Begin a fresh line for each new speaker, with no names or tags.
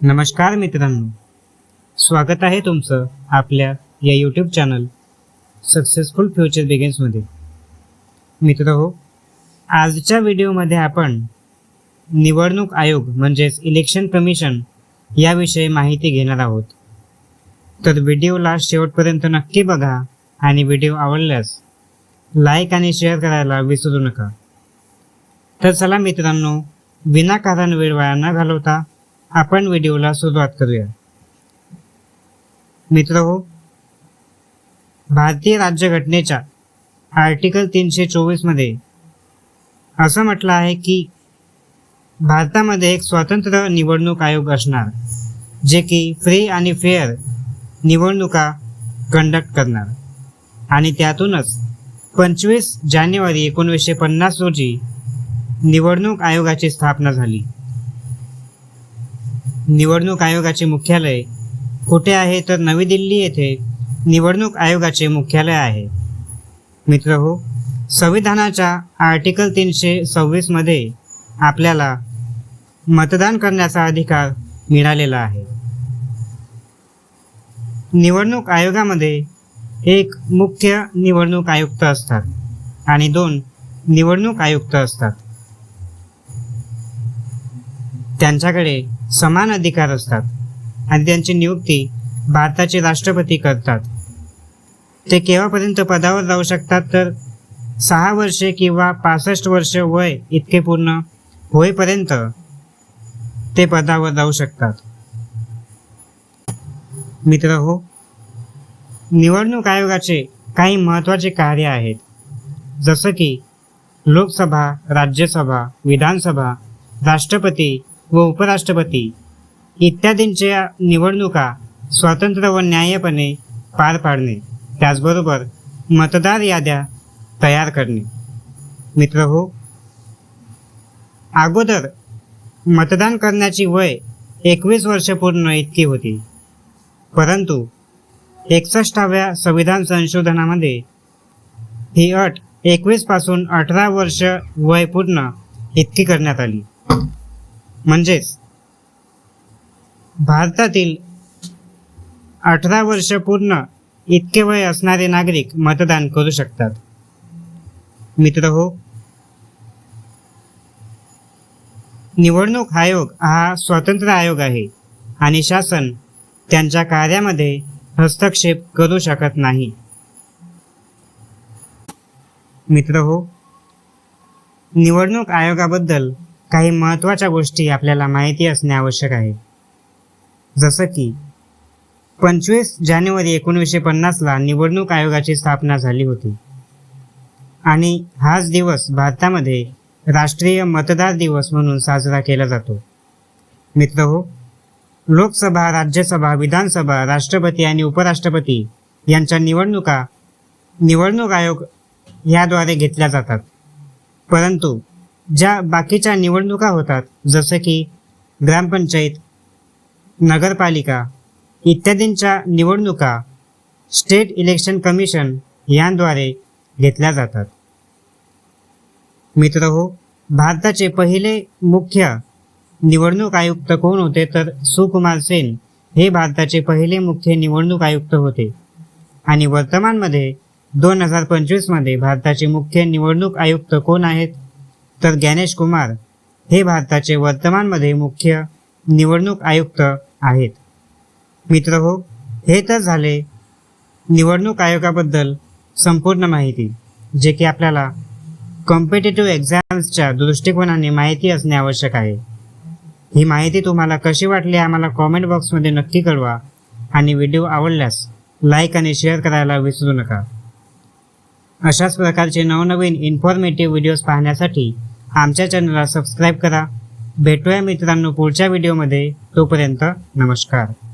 नमस्कार मित्रांनो. स्वागत आहे तुमचं आपल्या या यूट्यूब चॅनल सक्सेसफुल फ्युचर बिगिन्समध्ये मित्र हो आजच्या व्हिडिओमध्ये आपण निवडणूक आयोग म्हणजेच इलेक्शन कमिशन याविषयी माहिती घेणार आहोत. तर व्हिडिओला शेवटपर्यंत नक्की बघा आणि व्हिडिओ आवडल्यास लाईक आणि शेअर करायला विसरू नका. तर चला मित्रांनो विनाकारण वेळ वाया न घालवता आपण व्हिडिओला सुरुवात करूया. मित्र हो भारतीय राज्यघटनेच्या आर्टिकल तीनशे चोवीसमध्ये असं म्हटलं आहे की भारतामध्ये एक स्वतंत्र निवडणूक आयोग असणार जे की फ्री आणि फेअर निवडणुका कंडक्ट करणार. आणि त्यातूनच पंचवीस जानेवारी एकोणीसशे पन्नास रोजी निवडणूक आयोगाची स्थापना झाली. निवडणूक आयोगाचे मुख्यालय कुठे आहे? तर नवी दिल्ली येथे निवडणूक आयोगाचे मुख्यालय आहे. मित्र हो संविधानाच्या आर्टिकल तीनशे सव्वीसमध्ये आपल्याला मतदान करण्याचा अधिकार मिळालेला आहे. निवडणूक आयोगामध्ये एक मुख्य निवडणूक आयुक्त असतात आणि दोन निवडणूक आयुक्त असतात. त्यांच्याकडे समान अधिकार असतात आणि त्यांची नियुक्ती भारताचे राष्ट्रपती करतात. ते केव्हापर्यंत पदावर राहू शकतात तर सहा वर्षे किंवा पासष्ट वर्ष वय इतके पूर्ण होईपर्यंत ते पदावर राहू शकतात. मित्र हो निवडणूक आयोगाचे काही महत्त्वाचे कार्य आहेत. जसं की लोकसभा राज्यसभा विधानसभा राष्ट्रपती व उपराष्ट्रपती. इत्यादींच्या निवडणुका स्वतंत्र व न्याय्यपणे पार पाडणे त्याचबरोबर मतदार याद्या तयार करणे. मित्र हो अगोदर मतदान करण्याची वय एकवीस वर्ष पूर्ण इतकी होती. परंतु एकसष्टाव्या संविधान संशोधनामध्ये ही अट एकवीसपासून अठरा वर्ष वय पूर्ण इतकी करण्यात आली. म्हणजेच भारतातील अठरा वर्ष पूर्ण इतके वय असणारे नागरिक मतदान करू शकतात. मित्र हो निवडणूक आयोग हा स्वतंत्र आयोग आहे आणि शासन त्यांच्या कार्यामध्ये हस्तक्षेप करू शकत नाही. मित्र हो निवडणूक आयोगाबद्दल काही महत्त्वाच्या गोष्टी आपल्याला माहिती असणे आवश्यक आहे. जसं की पंचवीस जानेवारी एकोणीसशे पन्नासला निवडणूक आयोगाची स्थापना झाली होती. आणि हाच दिवस भारतामध्ये राष्ट्रीय मतदार दिवस म्हणून साजरा केला जातो. मित्र हो लोकसभा राज्यसभा विधानसभा राष्ट्रपती आणि उपराष्ट्रपती यांच्या निवडणुका निवडणूक आयोग याद्वारे घेतल्या जातात. परंतु ज्या बाकीच्या निवडणुका होतात जसं की ग्रामपंचायत नगरपालिका इत्यादींच्या निवडणुका स्टेट इलेक्शन कमिशन यांद्वारे घेतल्या जातात. मित्र हो भारताचे पहिले मुख्य निवडणूक आयुक्त कोण होते तर सुकुमार सेन हे भारताचे पहिले मुख्य निवडणूक आयुक्त होते. आणि वर्तमानमध्ये दोन हजार पंचवीसमध्ये भारताचे मुख्य निवडणूक आयुक्त कोण आहेत? तर ज्ञानेश कुमार हे भारताचे वर्तमानमध्ये मुख्य निवडणूक आयुक्त आहेत. मित्र हो हे तर झाले निवडणूक आयोगाबद्दल संपूर्ण माहिती जे की आपल्याला कॉम्पिटेटिव्ह एक्झाम्सच्या दृष्टिकोनाने माहिती असणे आवश्यक आहे. ही माहिती तुम्हाला कशी वाटली आम्हाला कॉमेंट बॉक्समध्ये नक्की कळवा आणि व्हिडिओ आवडल्यास लाईक आणि शेअर करायला विसरू नका. अशाच प्रकारचे नवनवीन इन्फॉर्मेटिव्ह व्हिडिओज पाहण्यासाठी आमच्या चॅनलला सबस्क्राईब करा. भेटूया मित्रांनो पुढच्या व्हिडिओमध्ये. तोपर्यंत नमस्कार.